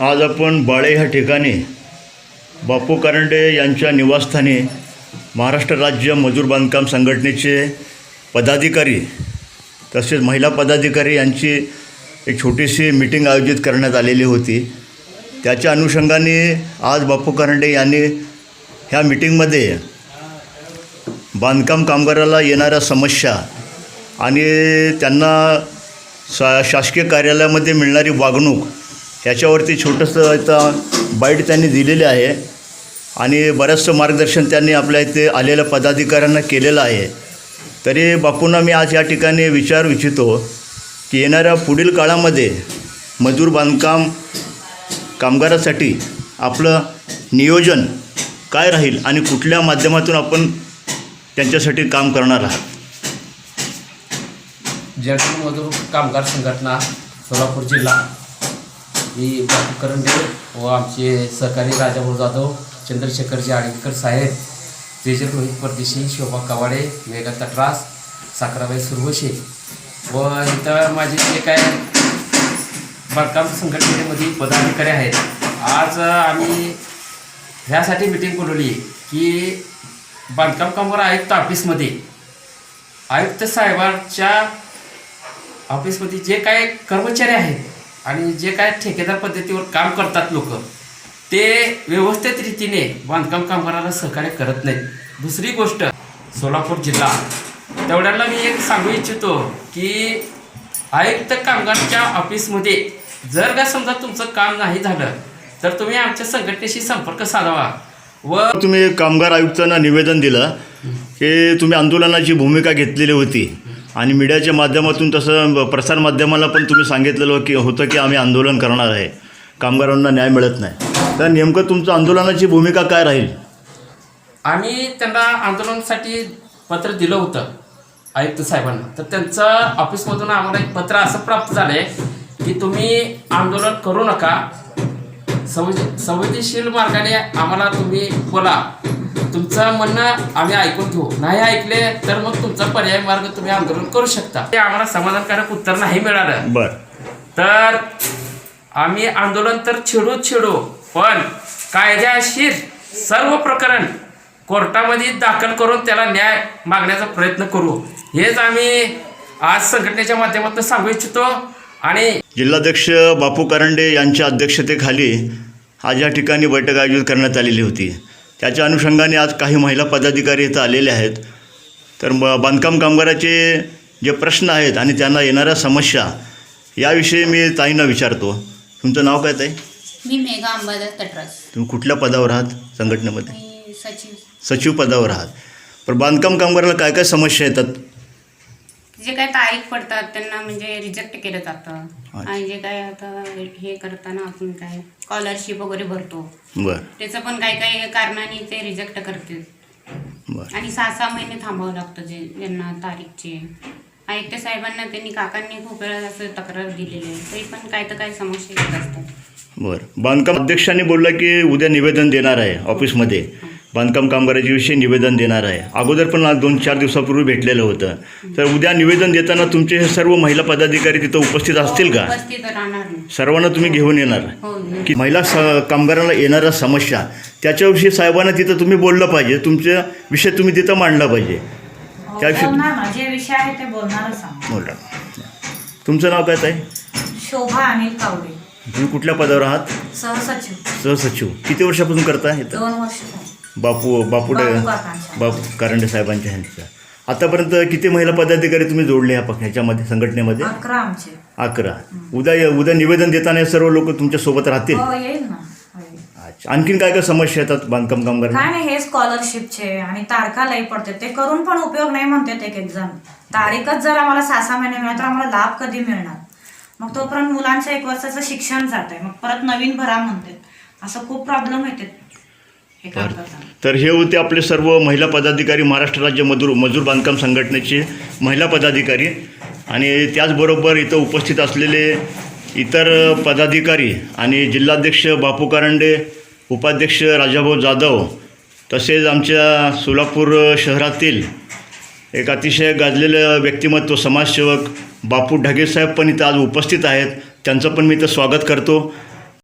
आज आपण बाळे ह्या ठिकाणी बापू कारंडे यांच्या निवासस्थानी महाराष्ट्र राज्य मजूर बांधकाम संघटनेचे पदाधिकारी तसेच महिला पदाधिकारी यांची एक छोटीशी मीटिंग आयोजित करण्यात आलेली होती. त्याच्या अनुषंगाने आज बापू कारंडे यांनी ह्या मीटिंगमध्ये बांधकाम कामगाराला येणाऱ्या समस्या आणि त्यांना सा शासकीय कार्यालयामध्ये मिळणारी वागणूक ह्याच्यावरती छोटंसं आता बाईट त्यांनी दिलेले आहे आणि बरंचसं मार्गदर्शन त्यांनी आपल्या इथे आलेल्या पदाधिकाऱ्यांना केलेलं आहे. तरी बापूंना मी आज या ठिकाणी विचार इच्छितो की येणाऱ्या पुढील काळामध्ये मजूर बांधकाम कामगारासाठी आपलं नियोजन काय राहील आणि कुठल्या माध्यमातून आपण त्यांच्यासाठी काम करणार आहात? जयपूर मजूर कामगार संघटना सोलापूर जिल्हा ही बापू करंडे व आमचे सहकारी राजाभाऊ जाधव चंद्रशेखरजी आडगेकर साहेब तेजल रोहित परदेशी शोभा कवाडे मेघा तटरास साखराबाई सुरवशे. व इथं माझे जे काय बांधकाम संघटनेमध्ये पदाधिकारी आहेत आज आम्ही ह्यासाठी मिटिंग बोलवली की बांधकाम कामगार आयुक्त ऑफिसमध्ये आयुक्त साहेबांच्या ऑफिसमध्ये जे काय कर्मचारी आहेत आणि जे काय ठेकेदार पद्धतीवर काम करतात लोक ते व्यवस्थित रीतीने बांधकाम कामगाराला सहकार्य करत नाहीत. दुसरी गोष्ट सोलापूर जिल्हा. तेवढ्याला मी एक सांगू इच्छितो की आयुक्त कामगारच्या ऑफिसमध्ये जर का समजा तुमचं काम नाही झालं तर तुम्ही आमच्या संघटनेशी संपर्क साधावा व तुम्ही कामगार आयुक्तांना निवेदन दिलं की तुम्ही आंदोलनाची भूमिका घेतलेली होती. आणि मीडियाच्या माध्यमातून तसं प्रसार माध्यमाला पण तुम्ही सांगितलेलं की होतं की आम्ही आंदोलन करणार आहे. कामगारांना न्याय मिळत नाही. तर नेमकं तुमचं आंदोलनाची भूमिका काय राहील? आम्ही त्यांना आंदोलनासाठी पत्र दिलं होतं आयुक्त साहेबांना. तर त्यांचं ऑफिसमधून आम्हाला एक पत्र असं प्राप्त झालं आहे की तुम्ही आंदोलन करू नका. संवेदनशील मार्गाने आम्हाला तुम्ही बोला. तुमचं म्हणणं आम्ही ऐकून घेऊ. नाही ऐकले तर मग तुमचा पर्याय मार्ग तुम्ही आंदोलन करू शकता. ते आम्हाला समाधानकारक उत्तर नाही मिळालं. बरं. तर आम्ही आंदोलन तर छेडूच छेडू पण कायद्याशीर सर्व प्रकरण कोर्टामध्ये दाखल करून त्याला न्याय मागण्याचा प्रयत्न करू. हेच आम्ही आज संघटनेच्या माध्यमातून सांगू इच्छितो आणि जिल्हाध्यक्ष बापू करंडे यांच्या अध्यक्षतेखाली आज या ठिकाणी बैठक आयोजित करण्यात आलेली होती. त्याच्या अनुषंगाने आज काही महिला पदाधिकारी इथं आलेले आहेत. तर म बांधकाम कामगाराचे जे प्रश्न आहेत आणि त्यांना येणाऱ्या समस्या याविषयी मी ताईंना विचारतो. तुमचं नाव काय ताई? मी मेघा अंबादास तुम्ही कुठल्या पदावर आहात संघटनेमध्ये? मी सचिव. सचिव पदावर आहात. पण बांधकाम कामगाराला काय काय समस्या येतात? जे काय तारीख पडतात त्यांना म्हणजे रिजेक्ट केलं जातं. अच्छा. आणि जे काय आता हे करताना आपण काय स्कॉलरशिप वगैरे भरतो. बरं. त्याचं पण काही काही कारणाने ते रिजेक्ट करते बरं. आणि सहा सहा महिने थांबावं लागतं जे ज्यांना तारीखचे. आयुक्त साहेबांना त्यांनी काकांनी खूप वेळा असं तक्रार दिलेली आहे. तरी पण काय तर काय समस्या येत असतात. बरं. बांधकाम अध्यक्षांनी बोललं की उद्या निवेदन देणार आहे ऑफिसमध्ये बांधकाम कामगाराच्या विषयी निवेदन देणार आहे. अगोदर पण आज दोन चार दिवसापूर्वी भेटलेलं होतं. तर उद्या निवेदन देताना तुमचे हे सर्व महिला पदाधिकारी तिथं उपस्थित असतील का? उपस्थित राहणार नाही. सर्वांना तुम्ही घेऊन येणार. हो की महिला स कामगारांना येणाऱ्या समस्या त्याच्याविषयी साहेबांना तिथं तुम्ही बोललं पाहिजे. तुमच्या विषय तुम्ही तिथं मांडला पाहिजे. त्याविषयी बोलणार ना. जे विषय आहे ते बोलणारच आहोत. बोला. तुमचं नाव काय शोभा अनिल कावडे तुम्ही कुठल्या पदावर आहात? सहसचिव. सहसचिव. किती वर्षापासून करता इथं? दोन वर्ष झाली. बापू बापू बापू कारंडे साहेबांच्या ह्यांच्या. आतापर्यंत किती महिला पदाधिकारी तुम्ही जोडले ह्या पक्ष ह्याच्यामध्ये संघटनेमध्ये? अकरा आमचे. अकरा. उद्या उद्या निवेदन देताना हे सर्व लोक तुमच्यासोबत राहतील? हो. अच्छा. आणखीन काय काय समस्या येतात बांधकाम कामगार काय नाही हे स्कॉलरशिपचे आणि तारखा लई पडते ते करून पण उपयोग नाही म्हणतात एक एक जण. तारीखच जर आम्हाला सहा सहा महिने मिळाल तर आम्हाला लाभ कधी मिळणार? मग तोपर्यंत मुलांचं एक वर्षाचं शिक्षण जात आहे मग परत नवीन भरा म्हणतात. असं खूप प्रॉब्लेम येते हे तर हे होते आपले सर्व महिला पदाधिकारी महाराष्ट्र राज्य मजूर मजूर बांधकाम संघटनेचे महिला पदाधिकारी. आणि त्याचबरोबर इथं उपस्थित असलेले इतर पदाधिकारी आणि जिल्हाध्यक्ष बापू कारंडे उपाध्यक्ष राजाभाऊ जाधव तसेच आमच्या सोलापूर शहरातील एक अतिशय गाजलेलं व्यक्तिमत्व समाजसेवक बापू ढगेसाहेब पण इथं आज उपस्थित आहेत. त्यांचं पण मी इथं स्वागत करतो.